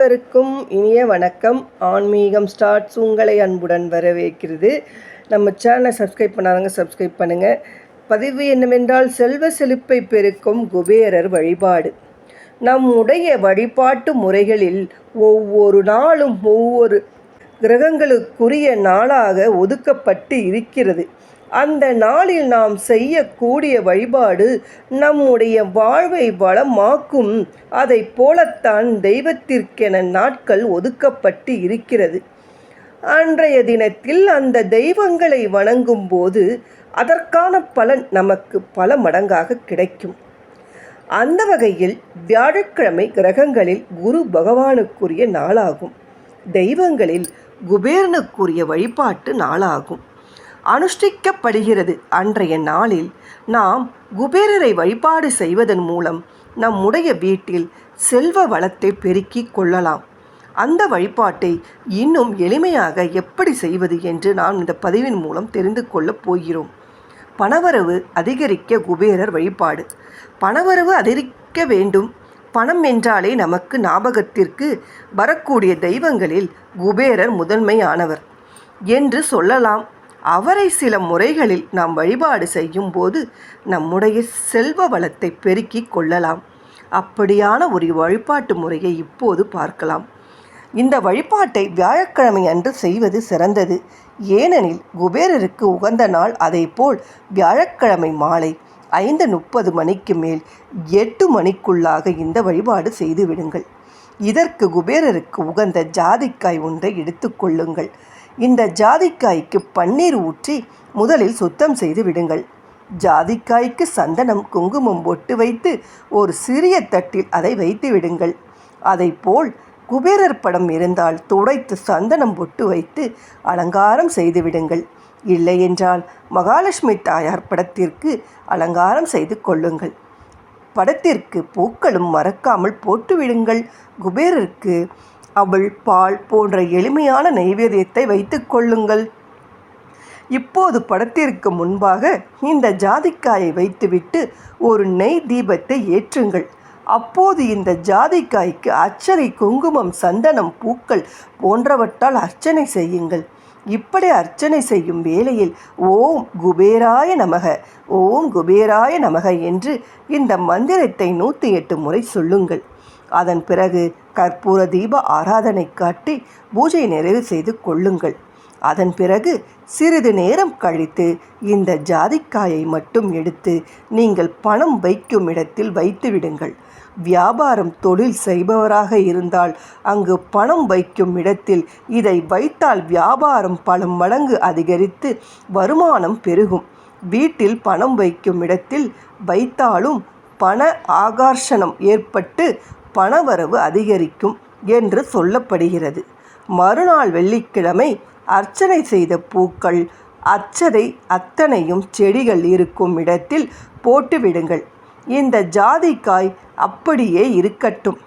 அனைவருக்கும் இனிய வணக்கம். ஆன்மீகம் ஸ்டார்ட்ஸ் உங்களை அன்புடன் வரவேற்கிறது. நம்ம சேனலை சப்ஸ்கிரைப் பண்ணாதவங்க சப்ஸ்கிரைப் பண்ணுங்கள் பதிவு என்னவென்றால் செல்வ செழிப்பை பெருக்கும் குபேரர் வழிபாடு. நம்முடைய வழிபாட்டு முறைகளில் ஒவ்வொரு நாளும் ஒவ்வொரு கிரகங்களுக்குரிய நாளாக ஒதுக்கப்பட்டு இருக்கிறது. அந்த நாளில் நாம் செய்யக்கூடிய வழிபாடு நம்முடைய வாழ்வை வளமாக்கும். அதை போலத்தான் தெய்வத்திற்கென நாட்கள் ஒதுக்கப்பட்டு இருக்கிறது. அன்றைய தினத்தில் அந்த தெய்வங்களை வணங்கும் போது அதற்கான பலன் நமக்கு பல மடங்காக கிடைக்கும். அந்த வகையில் வியாழக்கிழமை கிரகங்களில் குரு பகவானுக்குரிய நாளாகும். தெய்வங்களில் குபேரனுக்குரிய வழிபாட்டு நாளாகும். அனுஷ்டிக்கப்படுகிறது. அன்றைய நாளில் நாம் குபேரரை வழிபாடு செய்வதன் மூலம் நம்முடைய வீட்டில் செல்வ வளத்தை பெருக்கிக் கொள்ளலாம். அந்த வழிபாட்டை இன்னும் எளிமையாக எப்படி செய்வது என்று நாம் இந்த பதிவின் மூலம் தெரிந்து கொள்ளப் போகிறோம். பணவரவு அதிகரிக்க குபேரர் வழிபாடு. பணவரவு அதிகரிக்க வேண்டும். பணம் என்றாலே நமக்கு ஞாபகத்திற்கு வரக்கூடிய தெய்வங்களில் குபேரர் முதன்மையானவர் என்று சொல்லலாம். அவரை சில முறைகளில் நாம் வழிபாடு செய்யும் போது நம்முடைய செல்வ வளத்தை பெருக்கிக் கொள்ளலாம். அப்படியான ஒரு வழிபாட்டு முறையை இப்போது பார்க்கலாம். இந்த வழிபாட்டை வியாழக்கிழமை அன்று செய்வது சிறந்தது. ஏனெனில் குபேரருக்கு உகந்த நாள் அதேபோல் வியாழக்கிழமை மாலை ஐந்து முப்பது மணிக்கு மேல் எட்டு மணிக்குள்ளாக இந்த வழிபாடு செய்து விடுங்கள். இதற்கு குபேரருக்கு உகந்த ஜாதிக்காய் ஒன்றை எடுத்துக்கொள்ளுங்கள் இந்த ஜாதிக்காய்க்கு பன்னீர் ஊற்றி முதலில் சுத்தம் செய்து விடுங்கள். ஜாதிக்காய்க்கு சந்தனம் குங்குமம் பொட்டு வைத்து ஒரு சிறிய தட்டில் அதை வைத்து விடுங்கள். போல் குபேரர் படம் இருந்தால் துடைத்து சந்தனம் பொட்டு வைத்து அலங்காரம் செய்து விடுங்கள். இல்லை என்றால் மகாலட்சுமி தாயார் படத்திற்கு அலங்காரம் செய்து கொள்ளுங்கள். படத்திற்கு பூக்களும் மறக்காமல் போட்டு விடுங்கள். குபேரருக்கு அவள் பால் போன்ற எளிமையான நைவேத்தியத்தை வைத்துக் கொள்ளுங்கள். இப்போது படத்திற்கு முன்பாக இந்த ஜாதிக்காயை வைத்துவிட்டு ஒரு நெய் தீபத்தை ஏற்றுங்கள். அப்போது இந்த ஜாதிக்காய்க்கு அச்சரை குங்குமம் சந்தனம் பூக்கள் போன்றவற்றால் அர்ச்சனை செய்யுங்கள். இப்படி அர்ச்சனை செய்யும் வேளையில் ஓம் குபேராய நமக ஓம் குபேராய நமக என்று இந்த மந்திரத்தை நூற்றி எட்டு முறை சொல்லுங்கள். அதன் பிறகு கற்பூர தீப ஆராதனை காட்டி பூஜை நிறைவு செய்து கொள்ளுங்கள். அதன் பிறகு சிறிது நேரம் கழித்து இந்த ஜாதிக்காயை மட்டும் எடுத்து நீங்கள் பணம் வைக்கும் இடத்தில் வைத்து விடுங்கள். வியாபாரம் தொழில் செய்பவராக இருந்தால் அங்கு பணம் வைக்கும் இடத்தில் இதை வைத்தால் வியாபாரம் பல மடங்கு அதிகரித்து வருமானம் பெருகும். வீட்டில் பணம் வைக்கும் இடத்தில் வைத்தாலும் பண ஆகர்ஷணம் ஏற்பட்டு பணவரவு அதிகரிக்கும் என்று சொல்லப்படுகிறது. மறுநாள் வெள்ளிக்கிழமை அர்ச்சனை செய்த பூக்கள் அச்சதை அத்தனையும் செடிகள் இருக்கும் இடத்தில் போட்டுவிடுங்கள் இந்த ஜாதிக்காய் அப்படியே இருக்கட்டும்.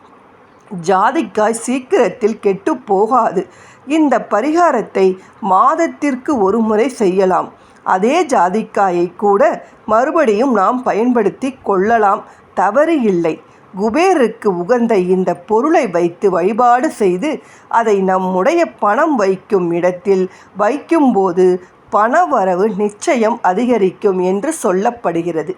ஜாதிக்காய் சீக்கிரத்தில் கெட்டு போகாது. இந்த பரிகாரத்தை மாதத்திற்கு ஒரு முறை செய்யலாம். அதே ஜாதிக்காயை கூட மறுபடியும் நாம் பயன்படுத்தி கொள்ளலாம். தவறு இல்லை குபேருக்கு உகந்த இந்த பொருளை வைத்து வழிபாடு செய்து அதை நம்முடைய பணம் வைக்கும் இடத்தில் வைக்கும்போது பணவரவு நிச்சயம் அதிகரிக்கும் என்று சொல்லப்படுகிறது.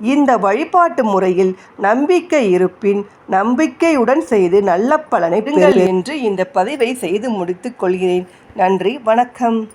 இந்த வழிபாட்டு முறையில் நம்பிக்கை இருப்பின் நம்பிக்கையுடன் செய்து நல்ல பலனை என்று இந்த பதிவை செய்து முடித்துக் கொள்கிறேன். நன்றி வணக்கம்.